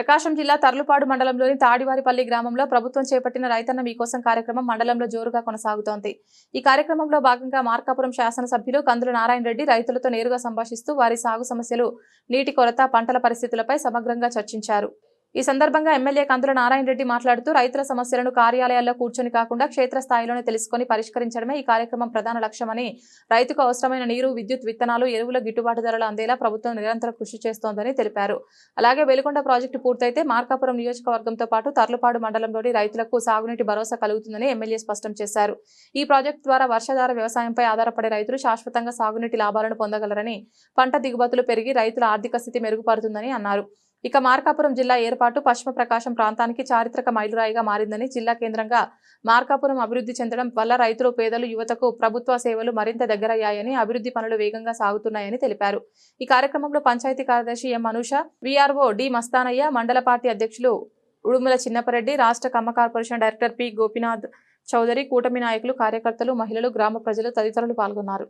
ప్రకాశం జిల్లా తర్లుపాడు మండలంలోని తాడివారిపల్లి గ్రామంలో ప్రభుత్వం చేపట్టిన రైతన్న మీకోసం కార్యక్రమం మండలంలో జోరుగా కొనసాగుతోంది. ఈ కార్యక్రమంలో భాగంగా మార్కాపురం శాసనసభ్యులు కందుల నారాయణ రెడ్డి రైతులతో నేరుగా సంభాషిస్తూ వారి సాగు సమస్యలు నీటి కొరత పంటల పరిస్థితులపై సమగ్రంగా చర్చించారు. ఈ సందర్భంగా ఎమ్మెల్యే కందుల నారాయణ రెడ్డి మాట్లాడుతూ రైతుల సమస్యలను కార్యాలయాల్లో కూర్చొని కాకుండా క్షేత్రస్థాయిలోనే తెలుసుకొని పరిష్కరించడమే ఈ కార్యక్రమం ప్రధాన లక్ష్యమని రైతుకు అవసరమైన నీరు విద్యుత్ విత్తనాలు ఎరువుల గిట్టుబాటు ధరలు అందేలా ప్రభుత్వం నిరంతరం కృషి చేస్తోందని తెలిపారు. అలాగే వెలుగొండ ప్రాజెక్టు పూర్తయితే మార్కాపురం నియోజకవర్గంతో పాటు తర్లుపాడు మండలంలోని రైతులకు సాగునీటి భరోసా కలుగుతుందని ఎమ్మెల్యే స్పష్టం చేశారు. ఈ ప్రాజెక్టు ద్వారా వర్షాధార వ్యవసాయంపై ఆధారపడే రైతులు శాశ్వతంగా సాగునీటి లాభాలను పొందగలరని పంట దిగుబతులు పెరిగి రైతుల ఆర్థిక స్థితి మెరుగుపడుతుందని అన్నారు. ఇక మార్కాపురం జిల్లా ఏర్పాటు పశ్చిమ ప్రకాశం ప్రాంతానికి చారిత్రక మైలురాయిగా మారిందని జిల్లా కేంద్రంగా మార్కాపురం అభివృద్ధి చెందడం వల్ల రైతులు పేదలు యువతకు ప్రభుత్వ సేవలు మరింత దగ్గరయ్యాయని అభివృద్ధి పనులు వేగంగా సాగుతున్నాయని తెలిపారు. ఈ కార్యక్రమంలో పంచాయతీ కార్యదర్శి M Anusha VRO D Mastanaiah మండల పార్టీ అధ్యక్షులు ఉడుముల చిన్నపరెడ్డి రాష్ట్ర Kamma corporation director P Gopinath Chowdary కూటమి నాయకులు కార్యకర్తలు మహిళలు గ్రామ ప్రజలు తదితరులు పాల్గొన్నారు.